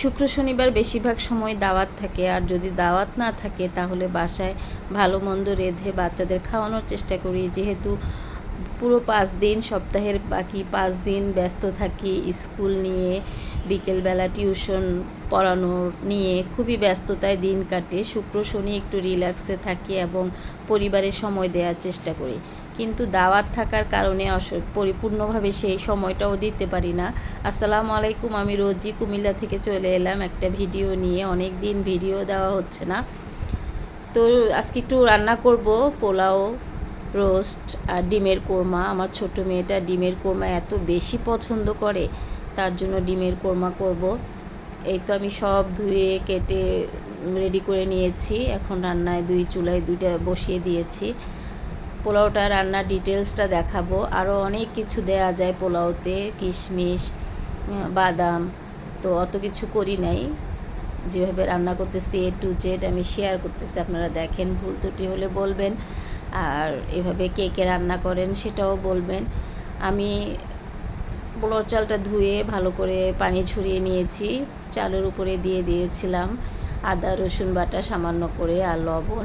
শুক্র শনিবার বেশিরভাগ সময় দাওয়াত থাকে। আর যদি দাওয়াত না থাকে, তাহলে বাসায় ভালো মন্দ রেঁধে বাচ্চাদের খাওয়ানোর চেষ্টা করি। যেহেতু পুরো পাঁচ দিন, সপ্তাহের বাকি পাঁচ দিন ব্যস্ত থাকি, স্কুল নিয়ে, বিকেলবেলা টিউশন পড়ানো নিয়ে খুবই ব্যস্ততায় দিন কাটে। শুক্র শনি একটু রিল্যাক্সে থাকি এবং পরিবারের সময় দেওয়ার চেষ্টা করি। কিন্তু দাওয়াত থাকার কারণে পরিপূর্ণভাবে সেই সময়টাও দিতে পারি না। আসসালামু আলাইকুম, আমি রোজি কুমিল্লা থেকে চলে এলাম একটা ভিডিও নিয়ে। অনেক দিন ভিডিও দেওয়া হচ্ছে না। তো আজকে একটু রান্না করব, পোলাও, রোস্ট আর ডিমের কোরমা। আমার ছোট মেয়েটা ডিমের কোরমা এত বেশি পছন্দ করে, তার জন্য ডিমের কোরমা করব। এই তো আমি সব ধুয়ে, কেটে রেডি করে নিয়েছি। এখন রান্নায় দুই চুলায় দুইটা বসিয়ে দিয়েছি। পোলাওটা রান্নার ডিটেলসটা দেখাবো। আরও অনেক কিছু দেয়া যায় পোলাওতে, কিশমিশ বাদাম। তো অত কিছু করি নাই। যেভাবে রান্না করতেছি এ টু জেড আমি শেয়ার করতেছি, আপনারা দেখেন, ভুল ত্রুটি হলে বলবেন। আর এভাবে কে কে রান্না করেন সেটাও বলবেন। আমি পোলাও চালটা ধুয়ে ভালো করে পানি ছড়িয়ে নিয়েছি, চালের উপরে দিয়ে দিয়েছিলাম। আদা, রসুন বাটা সামান্য করে আর লবণ।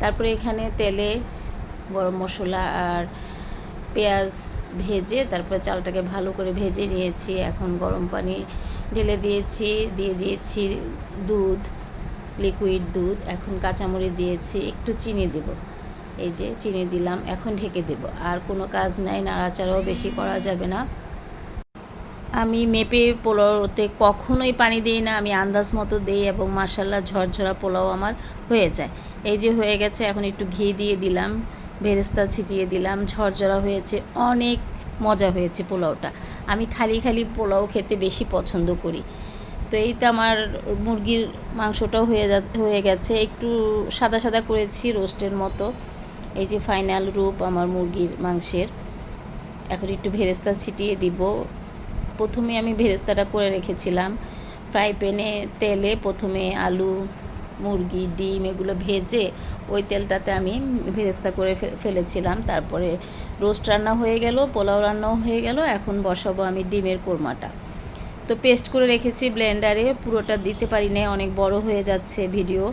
তারপরে এখানে তেলে গরম মশলা আর পেঁয়াজ ভেজে তারপরে চালটাকে ভালো করে ভেজে নিয়েছি। এখন গরম পানি ঢেলে দিয়েছি, দিয়ে দিয়েছি দুধ লিকুইড দুধ। এখন কাঁচামরিচ দিয়েছি, একটু চিনি দেব। এই যে চিনি দিলাম, এখন ঢেকে দেব। আর কোনো কাজ নাই, নাড়াচাড়াও বেশি করা যাবে না। আমি মেপে পোলাওতে কখনোই পানি দিই না, আমি আন্দাজ মতো দিই এবং মাসাল্লা ঝরঝরা পোলাও আমার হয়ে যায়। এই যে হয়ে গেছে, এখন একটু ঘি দিয়ে দিলাম। বেরেস্তা ছিটিয়ে দিলাম, ঝরঝরা হয়েছে, অনেক মজা হয়েছে পোলাওটা। আমি খালি খালি পোলাও খেতে বেশি পছন্দ করি। তো এই তো আমার মুরগির মাংসটাও হয়ে যা, হয়ে গেছে। একটু সাদা সাদা করেছি রোস্টের মতো। এই যে ফাইনাল রূপ আমার মুরগির মাংসের। এখন একটু ভেরেস্তা ছিটিয়ে দিব। প্রথমে আমি ভেরেস্তাটা করে রেখেছিলাম। ফ্রাই প্যানে তেলে প্রথমে আলু মুরগি, ডিম এগুলো ভেজে ওই তেলটাতে আমি ভেরেস্তা করে ফেলেছিলাম। তারপরে রোস্ট রান্না হয়ে গেল, পোলাও রান্নাও হয়ে গেল, এখন বসাবো আমি ডিমের কোরমাটা। তো পেস্ট করে রেখেছি ব্লেন্ডারে, পুরোটা দিতে পারি না অনেক বড় হয়ে যাচ্ছে ভিডিও।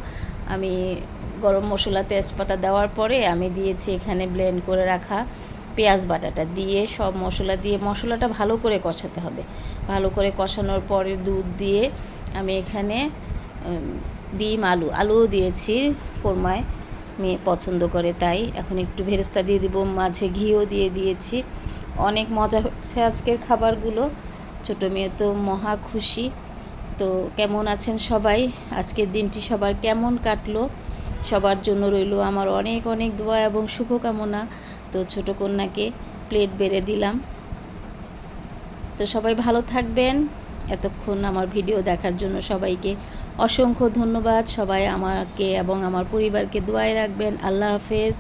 আমি গরম মশলা তেজপাতা দেওয়ার পরে আমি দিয়েছি এখানে ব্লেন্ড করে রাখা পেঁয়াজ বাটাটা। দিয়ে সব মশলা দিয়ে, মশলাটা ভালো করে কষাতে হবে। ভালো করে কষানোর পরে দুধ দিয়ে আমি এখানে ডিম, আলু, আলুও দিয়েছি কোরমায়। মেয়ে পছন্দ করে তাই। এখন একটু ভেরেস্তা দিয়ে দিব, মাঝে ঘিও দিয়ে দিয়েছি। অনেক মজা হচ্ছে আজকের খাবারগুলো। ছোটো মেয়ে তো মহা খুশি। তো কেমন আছেন সবাই? আজকের দিনটি সবার কেমন কাটলো? সবার জন্য রইল আমার অনেক অনেক দোয়া এবং শুভকামনা। তো ছোট কন্যাকে প্লেট বেড়ে দিলাম। তো সবাই ভালো থাকবেন। এতক্ষণ আমার ভিডিও দেখার জন্য সবাইকে অসংখ্য ধন্যবাদ সবাই আমাকে এবং আমার পরিবারকে দোয়ায় রাখবেন। আল্লাহ হাফেজ।